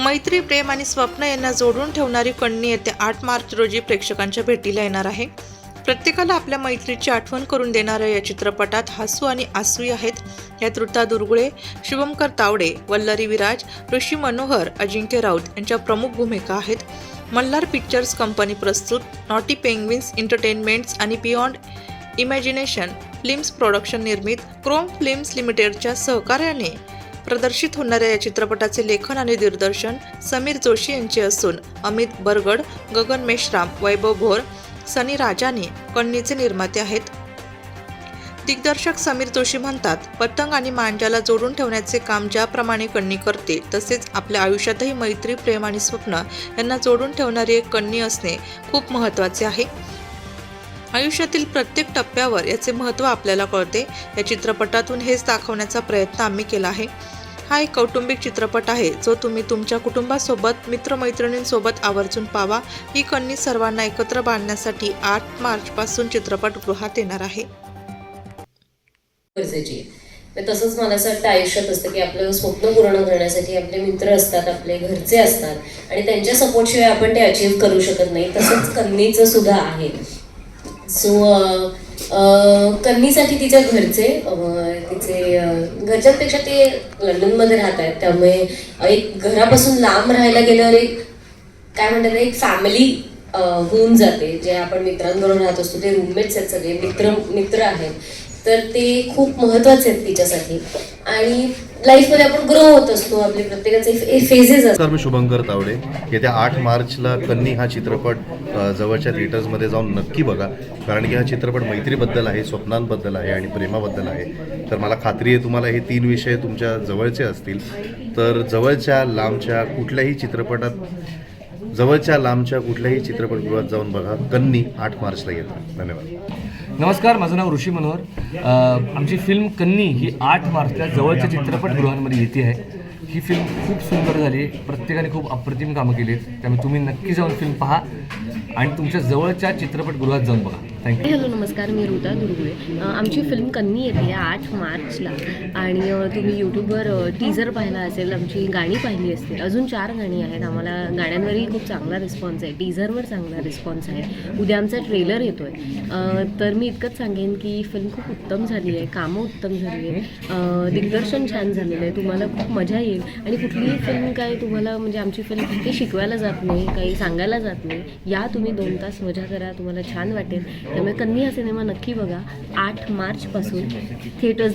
मैत्री प्रेम आणि स्वप्न यांना जोडून ठेवणारी कण्णी येत्या आठ मार्च रोजी प्रेक्षकांच्या भेटीला येणार आहे. प्रत्येकाला आपल्या मैत्रीची आठवण करून देणाऱ्या या चित्रपटात हसू आणि आसूई आहेत. यात ऋता दुर्गुळे शुभंकर तावडे वल्लरी विराज ऋषी मनोहर अजिंक्य राऊत यांच्या प्रमुख भूमिका आहेत. मल्हार पिक्चर्स कंपनी प्रस्तुत नॉटी पेंग्विन्स एंटरटेनमेंट्स आणि बियॉन्ड इमॅजिनेशन फिल्म्स प्रोडक्शन निर्मित क्रोम फिल्म्स लिमिटेडच्या सहकार्याने प्रदर्शित होणाऱ्या या चित्रपटाचे लेखन आणि दिग्दर्शन समीर जोशी यांचे असून अमित बरगड गगन मेश्राम वैभव भोर सनी राजाने कण्णीचे निर्माते आहेत. दिग्दर्शक समीर जोशी म्हणतात पतंग आणि मांजाला जोडून ठेवण्याचे काम ज्याप्रमाणे कण्णी करते तसेच आपल्या आयुष्यातही मैत्री प्रेम आणि स्वप्न यांना जोडून ठेवणारी एक कण्णी असणे खूप महत्त्वाचे आहे. आयुष्यातील प्रत्येक टप्प्यावर याचे महत्त्व आपल्याला कळते. या चित्रपटातून हेच दाखवण्याचा प्रयत्न आम्ही केला आहे. हा एक कौटुंबिक चित्रपट आहे जो तुम्ही तुमच्या कुटुंबासोबत मित्रमैत्रिणींसोबत आवर्जून पावा ही कन्नी सर्वांना एकत्र बांधण्यासाठी आठ मार्चपासून चित्रपटगृहात येणार आहे. गरजेची आहे. तसंच मला असं वाटतं आयुष्यात असतं की आपलं स्वप्न पूर्ण करण्यासाठी आपले मित्र असतात आपले घरचे असतात आणि त्यांच्या सपोर्टशिवाय आपण ते अचीव्ह करू शकत नाही. तसंच कन्नीचं सुद्धा आहे. सो कन्नीसाठी तिच्या घरचे तिचे घरच्यांपेक्षा ते लंडनमध्ये राहत आहेत त्यामुळे एक घरापासून लांब राहायला गेल्यावर एक काय म्हणतात एक फॅमिली होऊन जाते. जे आपण मित्रांबरोबर राहत असतो ते रूममेट्स आहेत सगळे मित्र मित्र आहेत. तर ते खूप महत्त्वाचे आहेत तिच्यासाठी. आणि लाईफमध्ये आपण ग्रो होत असतो आपले प्रत्येकाचे फेजेस असतात. मी शुभंकर तावडे. येत्या आठ मार्चला कन्नी हा चित्रपट अ, जवळच्या थिएटर्समध्ये जाऊन नक्की बघा. कारण की हा चित्रपट मैत्रीबद्दल आहे स्वप्नांबद्दल आहे आणि प्रेमाबद्दल आहे. तर मला खात्री आहे तुम्हाला हे तीन विषय तुमच्या जवळचे असतील. तर जवळच्या लांबच्या कुठल्याही चित्रपटात जवळच्या लांबच्या कुठल्याही चित्रपटगृहात जाऊन बघा. कन्नी आठ मार्चला येतात धन्यवाद. नमस्कार माझं नाव ऋषी मनोहर. आमची फिल्म कन्नी ही आठ मार्चला जवळच्या चित्रपटगृहांमध्ये येते आहे. ही फिल्म खूप सुंदर झाली प्रत्येकाने खूप अप्रतिम कामं केली आहेत. त्यामुळे तुम्ही नक्की जाऊन फिल्म पहा आणि तुमच्या जवळच्या चित्रपटगृहात जाऊन बघा. थँक्यू हॅलो नमस्कार मी ऋता दुर्गुळे. आमची फिल्म कन्नी येते आठ मार्चला. आणि तुम्ही यूट्यूबवर टीजर पाहिला असेल आमची गाणी पाहिली असतील. अजून चार गाणी आहेत. आम्हाला गाण्यांवरही खूप चांगला रिस्पॉन्स आहे. टीझरवर चांगला रिस्पॉन्स आहे. उद्या आमचा ट्रेलर येतो आहे तर मी इतकंच सांगेन की फिल्म खूप उत्तम झाली आहे. कामं उत्तम झाली आहे दिग्दर्शन छान झालेलं आहे. तुम्हाला खूप मजा येईल. आणि कुठलीही फिल्म काय तुम्हाला म्हणजे आमची फिल्म काही शिकवायला जात नाही काही सांगायला जात नाही या तुम्ही दोन तास मजा करा. तुम्हाला छान वाटेल. त्यामुळे कन्या सिनेमा नक्की बघा. आठ मार्चपासून थिएटर्स